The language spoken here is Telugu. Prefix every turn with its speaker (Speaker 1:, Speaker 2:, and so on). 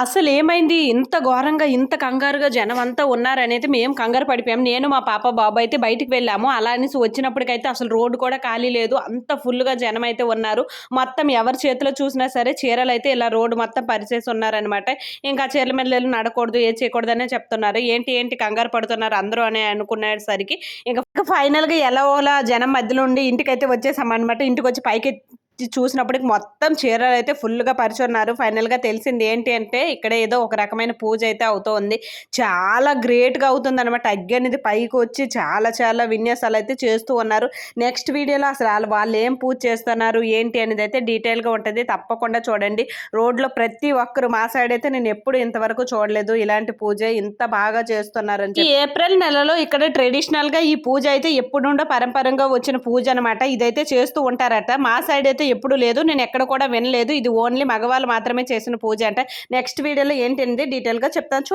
Speaker 1: అసలు ఏమైంది ఇంత ఘోరంగా ఇంత కంగారుగా జనం అంతా ఉన్నారనేది మేము కంగారు పడిపోయాం. నేను మా పాప బాబు అయితే బయటికి వెళ్ళాము. అలా అనేసి వచ్చినప్పటికైతే అసలు రోడ్డు కూడా ఖాళీ లేదు. అంత ఫుల్గా జనం అయితే ఉన్నారు. మొత్తం ఎవరి చేతిలో చూసినా సరే చీరలు అయితే ఇలా రోడ్డు మొత్తం పరిచేసి ఉన్నారనమాట ఇంకా చీరల మీద వెళ్ళి నడకూడదు ఏ చేయకూడదనే చెప్తున్నారు. ఏంటి ఏంటి కంగారు పడుతున్నారు అందరూ అని అనుకునేసరికి. ఇంకా ఫైనల్గా ఎలా ఓలా జనం మధ్యలో ఉండి ఇంటికైతే వచ్చేసామన్నమాట. ఇంటికి వచ్చి పైకి చూసినప్పటికి మొత్తం చీరలు అయితే ఫుల్గా పరిచున్నారు. ఫైనల్గా తెలిసింది ఏంటి అంటే ఇక్కడ ఏదో ఒక రకమైన పూజ అయితే అవుతోంది. చాలా గ్రేట్గా అవుతుంది అనమాట అగ్గి అనేది పైకి వచ్చి చాలా చాలా విన్యాసాలు అయితే చేస్తూ ఉన్నారు. నెక్స్ట్ వీడియోలో అసలు వాళ్ళు వాళ్ళు ఏం పూజ చేస్తున్నారు ఏంటి అనేది అయితే డీటెయిల్గా ఉంటుంది. తప్పకుండా చూడండి. రోడ్లో ప్రతి ఒక్కరు మా సైడ్ అయితే నేను ఎప్పుడు ఇంతవరకు చూడలేదు. ఇలాంటి పూజ ఇంత బాగా చేస్తున్నారని చెప్పి. ఈ ఏప్రిల్ నెలలో ఇక్కడ ట్రెడిషనల్గా ఈ పూజ అయితే ఎప్పుడు నుండో పరంపరంగా వచ్చిన పూజ అనమాట ఇదైతే చేస్తూ ఉంటారట. మా సైడ్ అయితే ఎప్పుడు లేదు. నేను ఎక్కడ కూడా వినలేదు. ఇది ఓన్లీ మగవాళ్ళు మాత్రమే చేసిన పూజ అంటే. నెక్స్ట్ వీడియోలో ఏంటి అనేది డీటెయిల్గా చెప్తాను